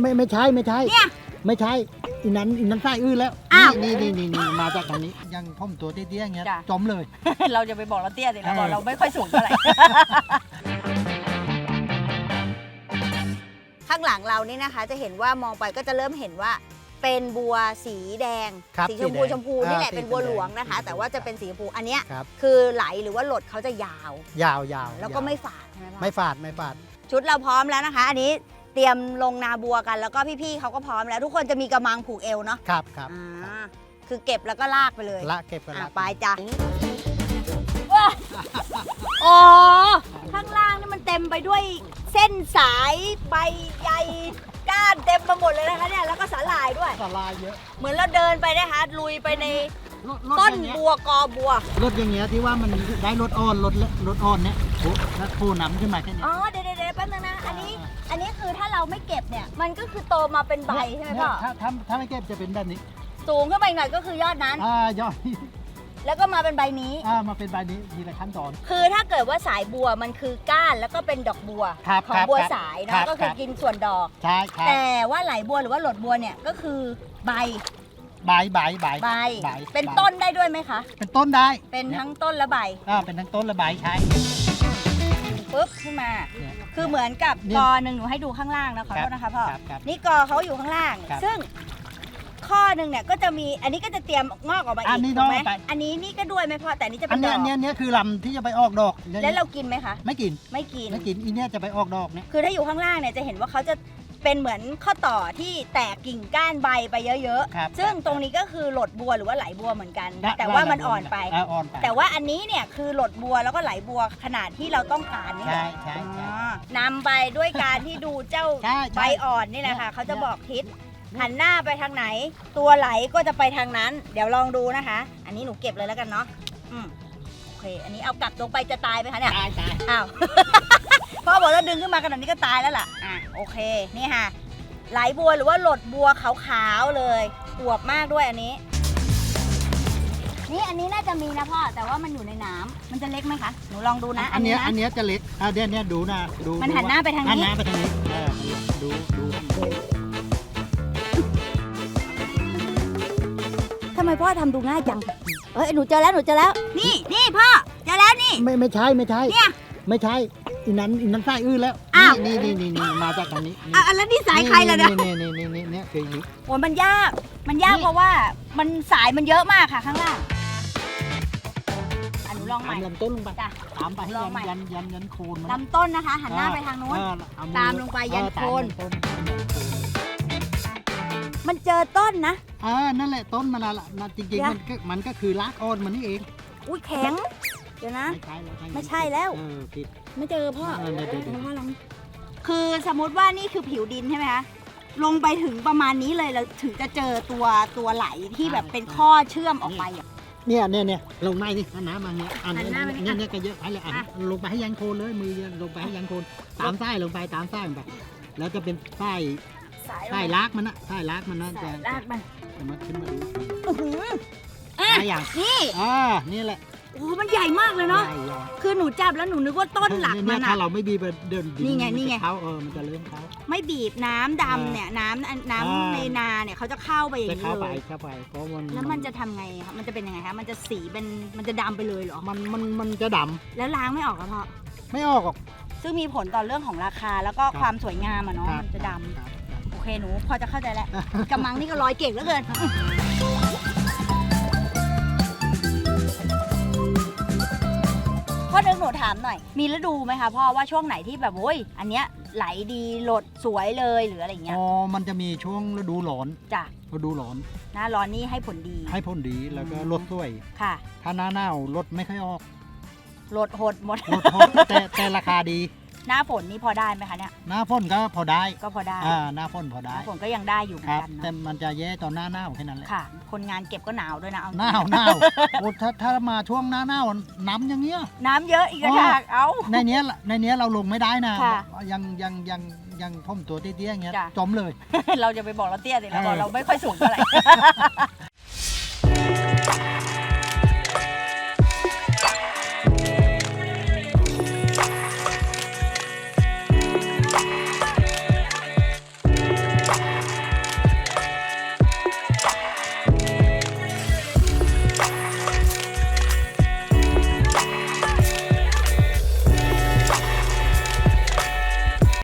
ไม่ไม่ใช่ไม่ใช่เนี่ย ไม่ใช่อีนั้นอีนั้นไส้อื้อแล้วอ้าว นี่นี่นี่นี่มาจากทางนี้ยังพ่อมตัวเตี้ยๆอย่างเงี้ยจ้ะ จมเลย เราจะไปบอกเราเตี้ยสิเราบอกเออเราไม่ค่อยสูงเท่าไหร่ ข้างหลังเรานี่นะคะ จะเห็นว่ามองไปก็จะเริ่มเห็นว่าเป็นบัวสีแดง ครับสีชมพูสีแดงชมพูอ่านี่แหละสีเป็นบัวแดงหลวงนะคะแต่ว่าจะเป็นสีชมพูอันเนี้ยครับ คือไหลหรือว่าหลดเขาจะยาว ยาวยาวแล้วก็ยาไม่ฝาดใช่ไหมพ่อไม่ฝาดไม่ฝาดชุดเราพร้อมแล้วนะคะ อันนี้เตรียมลงนาบัวกัน แล้วก็พี่ๆเขาก็พร้อมแล้วทุกคนจะมีกระมังผูกเอวเนาะครับครับอ่าคือเก็บแล้วก็ลากไปเลยละเก็บกันอะละไปจ้ะโอ้ข้างล่างนี่มันเต็มไปด้วยเส้นสายใบใยก้านเต็มไปหมดเลยนะคะเนี่ยแล้วก็สาหร่ายด้วย สลายเยอะเหมือนเราเดินไปนะคะลุยไปในรถรถต้นอย่างเงี้ยบัวกอบัวรถอย่างเงี้ยที่ว่ามันได้รถอ่อนรถเล็กรถอ่อนเนี่ยโอ้แล้วโผล่น้ำขึ้นมาแค่เนี้ย อ๋อเไม่เก็บเนี่ย มันก็คือโตมาเป็นใบใช่ไหมเนี่พ่ยอถ้าถ้าถ้าไม่เก็บจะเป็นแบบนี้สูงขึ้นไปอีกหน่อยก็คือยอดนั้น อ่ายอดแล้วก็มาเป็นใบนี้ อ่ามาเป็นแบบนี้ทีละขั้นตอน คือถ้าเกิดว่าสายบัวมันคือก้านแล้วก็เป็นดอกบัวครับของครับบัวครับสายครัเนาะบก็คือครับ กินส่วนดอก ใช่ครับแต่ว่าไหลบัวหรือว่าหลดบัวเนี่ยก็คือใบใบใบใบใบใบเป็นใบต้นได้ด้วยไหมคะ เป็นต้นได้เป็นยทั้งต้นและใบ อ่าเป็นทั้งต้นและใบใช่ ปุ๊บขึ้นมา เนี่ย คือเหมือนกับเนี่ยกอหนึ่งหนูให้ดูข้างล่างนะขอโทษนะคะพ่อ ครับครับนี่กอเขาอยู่ข้างล่าง ครับซึ่งข้อหนึ่งเนี่ยก็จะมีอันนี้ก็จะเตรียมงอกออกมาอัอีนนี้กถูกไหมงอกไป อันนี้นี่ก็ด้วยไหมพ่อแต่อันนี้จะอัเป็นนดเนี้ยออักนเนี้ยอันเนี้ยคือลำที่จะไปออกดอกแล้วเรากินไหมคะ ไม่กินไม่กิน ไม่กินอีเนี้ยจะไปออกดอกเนี่ย คือถ้าอยู่ข้างล่างเนี่ยจะเห็นว่าเขาจะ เป็นเหมือนข้อต่อที่แตกกิ่งก้านใบไปเยอะครับๆ ซึ่งตรงนี้ก็คือหลดบัวหรือว่าไหลบัวเหมือนกัน ได้แต่ว่ามันได้อ่อนไปอ่าอ่อนไปแต่ว่าอันนี้เนี่ยคือหลดบัวแล้วก็ไหลบัวขนาดที่เราต้องการนี่แหใช่ละใช่ใช่ อ๋อนำไปด้วยการที่ดูเจ้าใช่ใบใช่อ่อนนี่แหละค่ะเนี่ยเขาจะบอกทิศเนี่ย หันหน้าไปทางไหน ตัวไหลก็จะไปทางนั้น เดี๋ยวลองดูนะคะ อันนี้หนูเก็บเลยแล้วกันเนาะอืมโอเค อันนี้เอากลับลงไปจะตายไหมคะเนี่ยตายตายอ้าว พ่อบอกว่าดึงขึ้นมาขนาดนี้ก็ตายแล้วล่ะ อะโอเค นี่ค่ะ ไหลบัวหรือว่าหลดบัวขาวๆเลยอวบมากด้วยอันนี้ นี่อันนี้น่าจะมีนะพ่อ แต่ว่ามันอยู่ในน้ำมันจะเล็กไหมคะ หนูลองดูนะ อันเนี้ยะอันเนี้ยจะเล็กอะเนี้ยเนี้ยดูนะดูมันหันหน้าไปทางนี้หันหน้าไปทางนี้เออดูดูทำไมพ่อทำดูง่ายจัง เอ้ยหนูเจอแล้วหนูเจอแล้ว นี่นี่พ่อ เจอแล้วนี่ ไม่ไม่ใช่ไม่ใช่เนี่ย ไม่ใช่ อีนั้นอีนั้นไส้อื้อแล้วอ้าว นี่นี่นี่นี่มาจากทางนี้นี่อะแล้วนี่สายใครล่ะเนี่ยนี่นี่นี่นี่เนี่ยคืออย่างนี้ โอ้ยมันยาก มันยากนี่ เพราะว่ามันสายมันเยอะมากค่ะข้างล่างอะหนูลองใหม่ตามลำต้นลงไปจ้ะตามไปให้ลอยังนใหม่ยันยันยันโคนมันลำต้นนะคะ หันหน้าไปทางนู้น เออเอมือตามลงไปยันเออตามโคนลงไปมันเจอต้นนะอ่านั่นแหละต้นมันละนะจริงเดี๋ยวๆมันก็มันก็คือรากอ่อนมันนี่เองอุ้ยแข็ง เดี๋ยวนะ ไม่ใช่แล้วไม่ใช่แล้ว เออผิด ไม่เจอพ่อเออเดี๋ยวเดี๋ยวเดี๋ยว พ่อลองคือสมมติว่านี่คือผิวดินใช่ไหมคะลงไปถึงประมาณนี้เลยเราถึงจะเจอตัวตัวไหลที่แบบเป็นข้อเชื่อมออกไปอะเนี่ยเนี่ยเนี่ยลงไม้นี่เอาน้ำมาเนี่ยอันนี้หันหน้ามานี่เนี่ยเนี่ยก็เยอะไปเลยอะอะ ลงไปให้ยันโคนเลยมือเนี่ยลงไปให้ยันโคนตามไส้ลงไปตามไส้ลงไป แล้วจะเป็นไส้สายไส้ลากมันนะไส้ลากมันนะจะสายลากมันจะมาขึ้นมาดูอื้อหืออะได้อย่างนี่ อ่านี่แหละโอ้โหมันใหญ่มากเลยเนาะได้อย่างคือหนูจับแล้วหนูนึกว่าต้นหลักเยมันถ้าอะเราไม่บีบเดินดินี่ไงมัจะนี่ไงเขาเออมันจะเลื่อนเขา ไม่บีบน้ำดำเนี่ยน้ำอันน้ำอ่า ในนาเนี่ยเขาจะเข้าไปอย่าจะงนี้เข้าเลไปยเข้าไปเพราะมันแล้วมันจะทำไงคะมันจะเป็นยังไงคะมันจะสีเป็นมันจะดำไปเลยเหรอ มันมันมันจะดแล้วล้างไม่ออกแล้วพ่อำไม่ออกหรอก ซึ่งมีผลต่อเรื่องของราคาแล้วก็ครับ ความสวยงามอะเนาะครับมันจะดำครับ โอเคหนูพอจะเข้าใจแล้ว กำมังนี่ก็ลอยเก่งเหลือเกินามหน่อย มีฤดูไหมคะพ่อว่าช่วงไหนที่แบบโอ้ยอันเนี้ยไหลดีหลดสวยเลยหรืออะไรเงี้ยอ๋อมันจะมีช่วงฤดูร้อนจ้ะฤดูร้อน หน้าร้อนนี่ให้ผลดี ให้ผลดีแล้วก็อืมรถสวยค่ะ ถ้าหน้าหนาวรถไม่ค่อยออกหลดหดหมดรถพอแต่แต่ราคาดี หน้าฝนนี่พอได้ไหมคะเนี่ย หน้าฝนก็พอได้ก็พอได้อ่าหน้าฝนพอหได้น้าฝนก็ยังได้อยู่เหมืคอนรับ กันแต่เนาะมันจะแย่ตอนหน้าหนาวแค่นั้นแหละค่ะ คนงานเก็บก็หนาวด้วยนะเอาหนาวหนาวโอ้ถ้าถ้ามาช่วงหน้าหนาวน้ำอย่างเงี้ย น้ำเยอะอีกแล้วค่ะเอา ในเนี้ยในเนี้ยเราลงไม่ได้นะค่ะยังยังยังยังท่อมตัวเตี้ยๆอย่างเงี้ยจ้ะ จมเลย เราจะไปบอกเราเตี้ยสิเราบอกเออเราไม่ค่อยสูงเท่าไหร่